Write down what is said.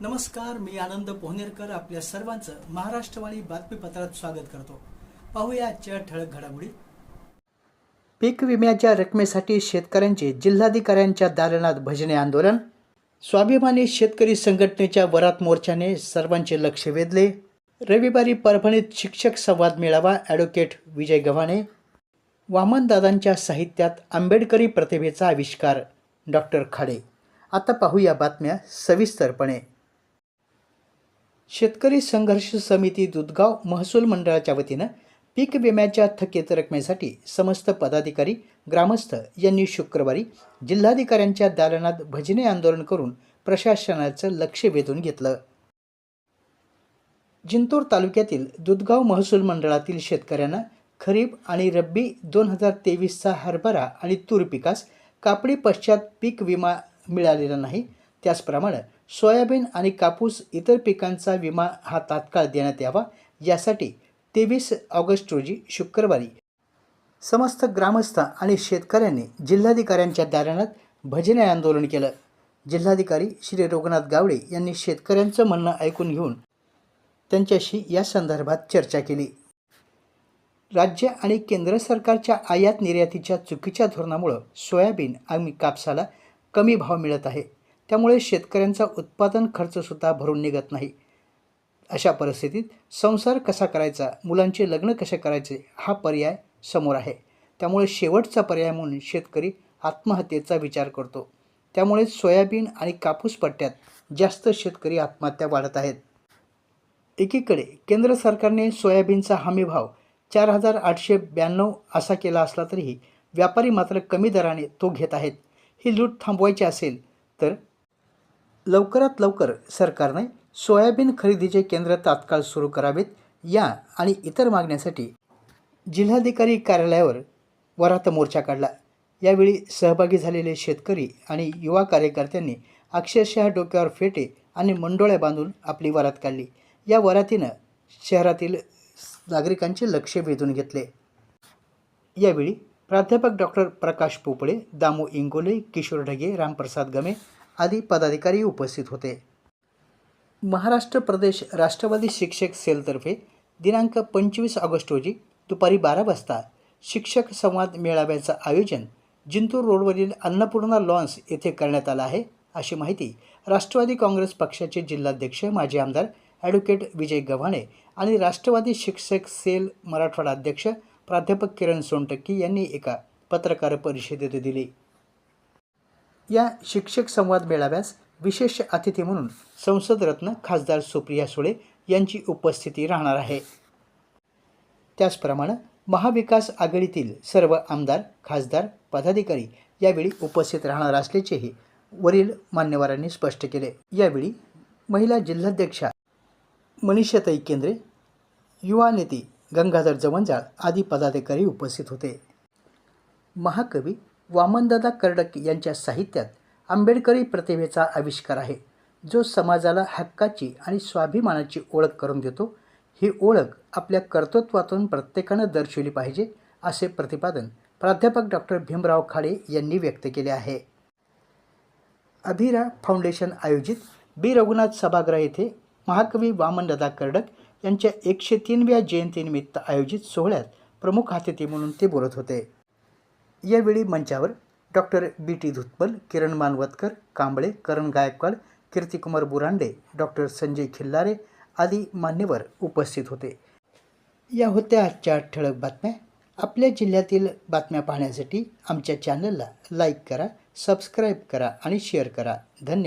नमस्कार मी आनंद पोहनेरकर आपल्या सर्वांचं महाराष्ट्रवाणी बातमीपत्रात स्वागत करतो. पाहूया आजच्या ठळक घडामोडी. पीक विम्याच्या रकमेसाठी शेतकऱ्यांचे जिल्हाधिकाऱ्यांच्या दालनात भजने आंदोलन. स्वाभिमानी शेतकरी संघटनेच्या वरात मोर्चाने सर्वांचे लक्ष वेधले. रविवारी परभणीत शिक्षक संवाद मेळावा ॲडव्होकेट विजय गव्हाणे. वामनदादांच्या साहित्यात आंबेडकरी प्रतिभेचा आविष्कार डॉक्टर खाडे. आता पाहूया बातम्या सविस्तरपणे. शेतकरी संघर्ष समिती दुधगाव महसूल मंडळाच्या वतीनं पीक विम्याच्या थकीत रकमेसाठी समस्त पदाधिकारी ग्रामस्थ यांनी शुक्रवारी जिल्हाधिकाऱ्यांच्या दालनात भजने आंदोलन करून प्रशासनाचं लक्ष वेधून घेतलं. जिंतूर तालुक्यातील दुधगाव महसूल मंडळातील शेतकऱ्यांना खरीप आणि रब्बी दोन हजार तेवीसचा हरभरा आणि तूर पिकास कापणी पश्चात पीक विमा मिळालेला नाही. त्याचप्रमाणे सोयाबीन आणि कापूस इतर पिकांचा विमा हा तात्काळ देण्यात यावा यासाठी तेवीस ऑगस्ट रोजी शुक्रवारी समस्त ग्रामस्थ आणि शेतकऱ्यांनी जिल्हाधिकाऱ्यांच्या दालनात भजने आंदोलन केलं. जिल्हाधिकारी श्री रघुनाथ गावडे यांनी शेतकऱ्यांचं म्हणणं ऐकून घेऊन त्यांच्याशी या संदर्भात चर्चा केली. राज्य आणि केंद्र सरकारच्या आयात निर्यातीच्या चुकीच्या धोरणामुळं सोयाबीन आणि कापसाला कमी भाव मिळत आहे. त्यामुळे शेतकऱ्यांचा उत्पादन खर्चसुद्धा भरून निघत नाही. अशा परिस्थितीत संसार कसा करायचा मुलांचे लग्न कसे करायचे हा पर्याय समोर आहे. त्यामुळे शेवटचा पर्याय म्हणून शेतकरी आत्महत्येचा विचार करतो. त्यामुळे सोयाबीन आणि कापूस पट्ट्यात जास्त शेतकरी आत्महत्या वाढत आहेत. एकीकडे केंद्र सरकारने सोयाबीनचा हमीभाव चार हजार आठशे ब्याण्णव असा केला असला तरीही व्यापारी मात्र कमी दराने तो घेत आहेत. ही लूट थांबवायची असेल तर लवकरात लवकर सरकारने सोयाबीन खरेदीचे केंद्र तात्काळ सुरू करावेत या आणि इतर मागण्यासाठी जिल्हाधिकारी कार्यालयावर वरात मोर्चा काढला. यावेळी सहभागी झालेले शेतकरी आणि युवा कार्यकर्त्यांनी अक्षरशः डोक्यावर फेटे आणि मंडोळ्या बांधून आपली वरात काढली. या वरातीनं शहरातील नागरिकांचे लक्ष वेधून घेतले. यावेळी प्राध्यापक डॉक्टर प्रकाश पोपळे दामू इंगोले किशोर ढगे रामप्रसाद गमे आदी पदाधिकारी उपस्थित होते. महाराष्ट्र प्रदेश राष्ट्रवादी शिक्षक सेलतर्फे दिनांक पंचवीस ऑगस्ट रोजी दुपारी बारा वाजता शिक्षक संवाद मेळाव्याचं आयोजन जिंतूर रोडवरील अन्नपूर्णा लॉन्स येथे करण्यात आलं आहे अशी माहिती राष्ट्रवादी काँग्रेस पक्षाचे जिल्हाध्यक्ष माजी आमदार ॲडव्होकेट विजय गव्हाणे आणि राष्ट्रवादी शिक्षक सेल मराठवाडा अध्यक्ष प्राध्यापक किरण सोनटक्की यांनी एका पत्रकार परिषदेत दिली. या शिक्षक संवाद मेळाव्यास विशेष अतिथी म्हणून संसदरत्न खासदार सुप्रिया सुळे यांची उपस्थिती राहणार आहे. त्याचप्रमाणे महाविकास आघाडीतील सर्व आमदार खासदार पदाधिकारी यावेळी उपस्थित राहणार असल्याचेही वरील मान्यवरांनी स्पष्ट केले. यावेळी महिला जिल्हाध्यक्षा मनीषाताई केंद्रे युवा नेते गंगाधर जवंजाळ आदी पदाधिकारी उपस्थित होते. महाकवी वामनदादा कर्डक यांच्या साहित्यात आंबेडकरी प्रतिभेचा आविष्कार आहे जो समाजाला हक्काची आणि स्वाभिमानाची ओळख करून देतो. ही ओळख आपल्या कर्तृत्वातून प्रत्येकानं दर्शवली पाहिजे असे प्रतिपादन प्राध्यापक डॉक्टर भीमराव खाडे यांनी व्यक्त केले आहे. अभिरा फाउंडेशन आयोजित बी. रघुनाथ सभागृह येथे महाकवी वामनदादा कर्डक यांच्या एकशे तीनव्या जयंतीनिमित्त आयोजित सोहळ्यात प्रमुख अतिथी म्हणून ते बोलत होते. यावेळी मंचावर doctor B. T. Dhutpal Kiran Manwatkar Kamble Karan Gaikwad Kirtikumar Burande doctor Sanjay Khillare आदी मान्यवर उपस्थित होते. या होत्या आजच्या ठळक बातम्या. आपल्या जिल्ह्यातील बातम्या पाहण्यासाठी आमच्या चॅनलला लाईक करा सबस्क्राईब करा आणि शेअर करा. धन्यवाद.